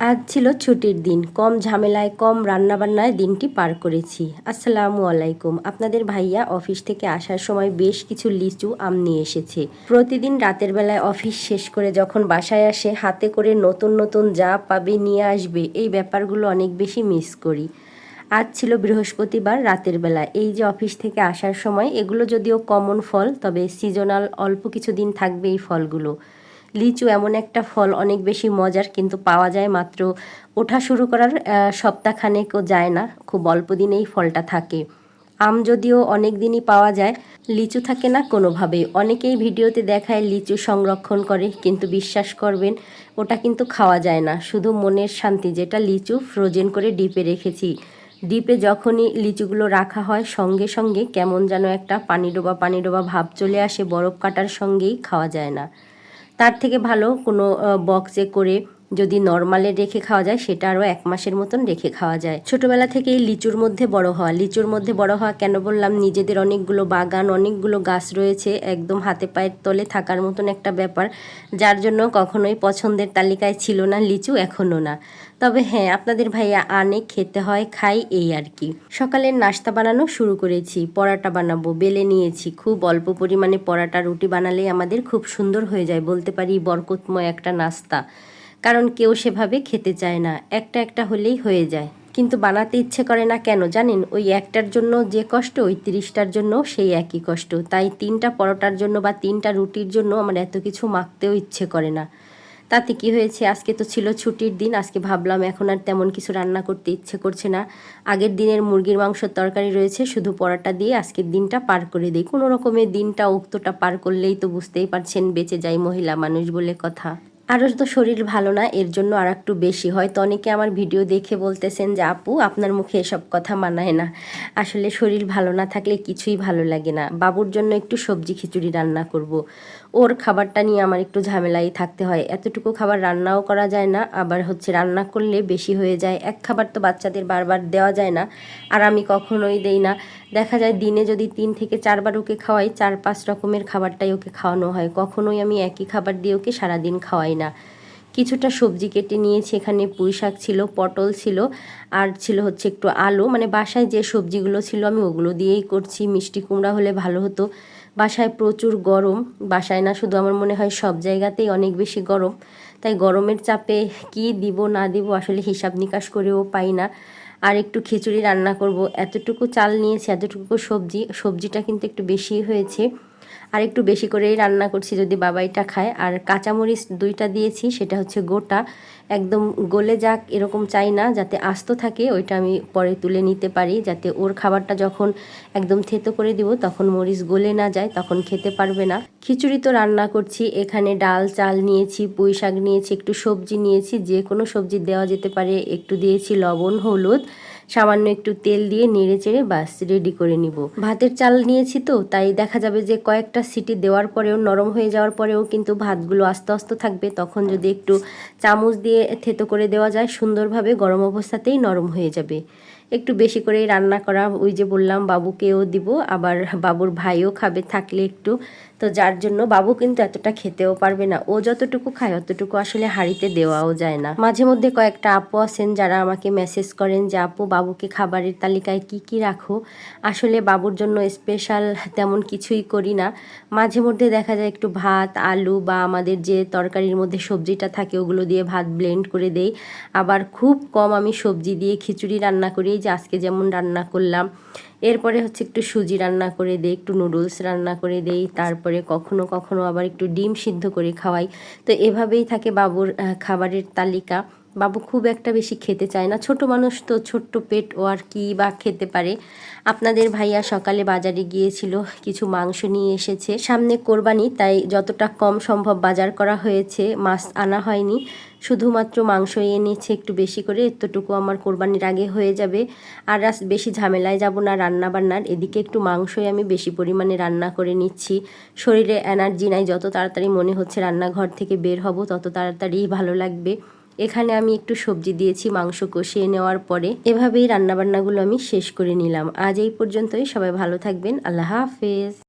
আজ ছিল ছুটির দিন। কম ঝামেলায়, কম রান্নাবান্নায় দিনটি পার করেছি। আসসালামু আলাইকুম। আপনাদের ভাইয়া অফিস থেকে আসার সময় বেশ কিছু লিচু, আম নিয়ে এসেছে। প্রতিদিন রাতের বেলায় অফিস শেষ করে যখন বাসায় আসে, হাতে করে নতুন নতুন যা পাবে নিয়ে আসবে, এই ব্যাপারগুলো অনেক বেশি মিস করি। আজ ছিল বৃহস্পতিবার রাতের বেলা। এই যে অফিস থেকে আসার সময়, এগুলো যদিও কমন ফল, তবে সিজনাল অল্প কিছু দিন থাকবে এই ফলগুলো। লিচু এমন একটা ফল অনেক বেশি মজার কিন্তু পাওয়া যায়, মাত্র ওঠা শুরু করার সপ্তাহখানেকও যায় না, খুব অল্প দিনেই ফলটা থাকে। আম যদিও অনেক দিনই পাওয়া যায়, লিচু থাকে না কোনোভাবে অনেকেই ভিডিওতে দেখায় লিচু সংরক্ষণ করে, কিন্তু বিশ্বাস করবেন, ওটা কিন্তু খাওয়া যায় না। শুধু মনের শান্তি, যেটা লিচু ফ্রোজেন করে ডিপে রেখেছি। ডিপে যখনই লিচুগুলো রাখা হয়, সঙ্গে সঙ্গে কেমন যেন একটা পানি ডোবা পানি ডোবা ভাব চলে আসে, বরফ কাটার সঙ্গেই খাওয়া যায় না। তার থেকে ভালো কোনো বক্সে করে যদি নর্মালে রেখে খাওয়া যায়, সেটা আরও এক মাসের মতন রেখে খাওয়া যায়। ছোটোবেলা থেকেই লিচুর মধ্যে বড় হওয়া, লিচুর মধ্যে বড় হওয়া কেন বললাম? নিজেদের অনেকগুলো বাগান, অনেকগুলো গাছ রয়েছে, একদম হাতে পায়ের তলে থাকার মতন একটা ব্যাপার, যার জন্য কখনোই পছন্দের তালিকায় ছিল না, লিচু এখনও না। তবে হ্যাঁ আপনাদের ভাইয়া আনে, খেতে হয়, খাই এই আর কি। সকালের নাস্তা বানানো শুরু করেছি, পরাটা বানাবো, বেলে নিয়েছি। খুব অল্প পরিমাণে পরাটা রুটি বানালেই আমাদের খুব সুন্দর হয়ে যায়, বলতে পারি বরকতময় একটা নাস্তা। কারণ কেউ সেভাবে খেতে চায় না, একটা একটা হলেই হয়ে যায়। কিন্তু বানাতে ইচ্ছে করে না কেন জানেন? ওই একটার জন্য যে কষ্ট, ওই তিরিশটার জন্য সেই একই কষ্ট। তাই তিনটা পরোটার জন্য বা তিনটা রুটির জন্য আমার এত কিছু মাখতেও ইচ্ছে করে না। তাতে কি হয়েছে? আজকে তো ছিল ছুটির দিন, আজকে ভাবলাম এখন আর তেমন কিছু রান্না করতে ইচ্ছে করছে না। আগের দিনের মুরগির মাংসর তরকারি রয়েছে, শুধু পরাটা দিয়ে আজকের দিনটা পার করে দিই। কোনো রকমের দিনটা উক্তটা পার করলেই তো বুঝতেই পারছেন, বেঁচে যায় মহিলা মানুষ বলে কথা। আরও তো শরীর ভালো না, এর জন্য আর একটু বেশি হয়। তো অনেকে আমার ভিডিও দেখে বলতেছেন যে, আপু, আপনার মুখে এসব কথা মানায় না। আসলে শরীর ভালো না থাকলে কিছুই ভালো লাগে না। বাবুর জন্য একটু সবজি খিচুড়ি রান্না করব। ওর খাবারটা নিয়ে আমার একটু ঝামেলাই থাকতে হয়। এতটুকু খাবার রান্নাও করা যায় না, আবার হচ্ছে রান্না করলে বেশি হয়ে যায়। এক খাবার তো বাচ্চাদের বারবার দেওয়া যায় না, আর আমি কখনোই দেই না। দেখা যায় দিনে যদি তিন থেকে চারবার ওকে খাওয়াই, চার পাঁচ রকমের খাবারটাই ওকে খাওয়ানো হয়। কখনোই আমি একই খাবার দিয়ে ওকে সারাদিন খাওয়াই না। কিছুটা সবজি কেটে নিয়েছি, এখানে পুঁই শাক ছিল, পটল ছিল, আর ছিল হচ্ছে একটু আলু। মানে বাসায় যে সবজিগুলো ছিল আমি ওগুলো দিয়েই করছি। মিষ্টি কুমড়া হলে ভালো হতো। বাসায় প্রচুর গরম, বাসায় না শুধু আমার মনে হয় সব জায়গাতেই অনেক বেশি গরম, তাই গরমের চাপে কি দিব না দিব আসলে হিসাব নিকাশ করেও পাই না। আর একটু খিচুড়ি রান্না করব, এতটুকু চাল নিয়েছি, এতটুকু সবজি, সবজিটা কিন্তু একটু বেশি হয়েছে। আর একটু বেশি করেই রান্না করছি যদি বাবাইটা খায়। আর কাঁচামরিচ দুইটা দিয়েছি, সেটা হচ্ছে গোটা। একদম গলে যাক, এরকম চাই না, যাতে আস্ত থাকে, ওইটা আমি পরে তুলে নিতে পারি, যাতে ওর খাবারটা যখন একদম থেতো করে দিব, তখন মরিচ গলে না যায়, তখন খেতে পারবে না। খিচুড়ি তো রান্না করছি, এখানে ডাল, চাল নিয়েছি, পুঁই শাক নিয়েছি, একটু সবজি নিয়েছি যে কোনো সবজি দেওয়া যেতে পারে, একটু দিয়েছি লবণ, হলুদ। সামান্য একটু তেল দিয়ে নেড়ে চেড়ে বাস রেডি করে নিব। ভাতের চাল নিয়েছি তো, তাই দেখা যাবে যে কয়েকটা সিটি দেওয়ার পরেও, নরম হয়ে যাওয়ার পরেও কিন্তু ভাতগুলো আস্তে আস্তে থাকবে। তখন যদি একটু চামচ দিয়ে থেতো করে দেওয়া যায়, সুন্দরভাবে গরম অবস্থাতেই নরম হয়ে যাবে। একটু বেশি করেই রান্না করা, ওই যে বললাম, বাবুকেও দিব, আবার বাবুর ভাইও খাবে, থাকলে একটু তো যার জন্য বাবু কিন্তু এতটা খেতেও পারবে না। ও যতটুকু খায় অতটুকু আসলে হাড়িতে দেওয়াও যায় না। মাঝে মধ্যে কয়েকটা আপু আছেন যারা আমাকে মেসেজ করেন যে, আপু, বাবুকে খাবারের তালিকায় কি কি রাখো? আসলে বাবুর জন্য স্পেশাল তেমন কিছুই করি না। মাঝে মধ্যে দেখা যায় একটু ভাত, আলু বা আমাদের যে তরকারির মধ্যে সবজিটা থাকে ওগুলো দিয়ে ভাত ব্লেন্ড করে দেই। আবার খুব কম আমি সবজি দিয়ে খিচুড়ি রান্না করি। যে আজকে যেমন রান্না করলাম এরপরে হচ্ছে একটু সুজি রান্না করে দেই, একটু নুডলস রান্না করে দেই, তারপরে কখনো কখনো আবার একটু ডিম সিদ্ধ করে খাওয়াই। তো এভাবেই থাকে বাবুর খাবারের তালিকা। বাবু খুব একটা বেশি খেতে চায় না। ছোট মানুষ তো, ছোট্ট পেট ও আর কি বা খেতে পারে। আপনাদের ভাইয়া সকালে বাজারে গিয়েছিল, কিছু মাংস নিয়ে এসেছে। সামনে কোরবানি, তাই যতটা কম সম্ভব বাজার করা হয়েছে, মাছ আনা হয়নি। শুধুমাত্র মাংস এনেছে একটু বেশি করে, এতটুকু আমার কোরবানির আগে হয়ে যাবে। আর আজ বেশি ঝামেলায় যাব না রান্না বান্নার এদিকে একটু মাংসই আমি বেশি পরিমাণে রান্না করে নিচ্ছি। শরীরে এনার্জি নাই, যত তাড়াতাড়ি মনে হচ্ছে রান্নাঘর থেকে বের হব, তত তাড়াতাড়ি ভালো লাগবে। এখানে আমি একটু সবজি দিয়েছি, মাংস কষিয়ে নেওয়ার পরে। এভাবেই রান্নাবান্নাগুলো আমি শেষ করে নিলাম। আজ এই পর্যন্তই। সবাই ভালো থাকবেন। আল্লাহ হাফেজ।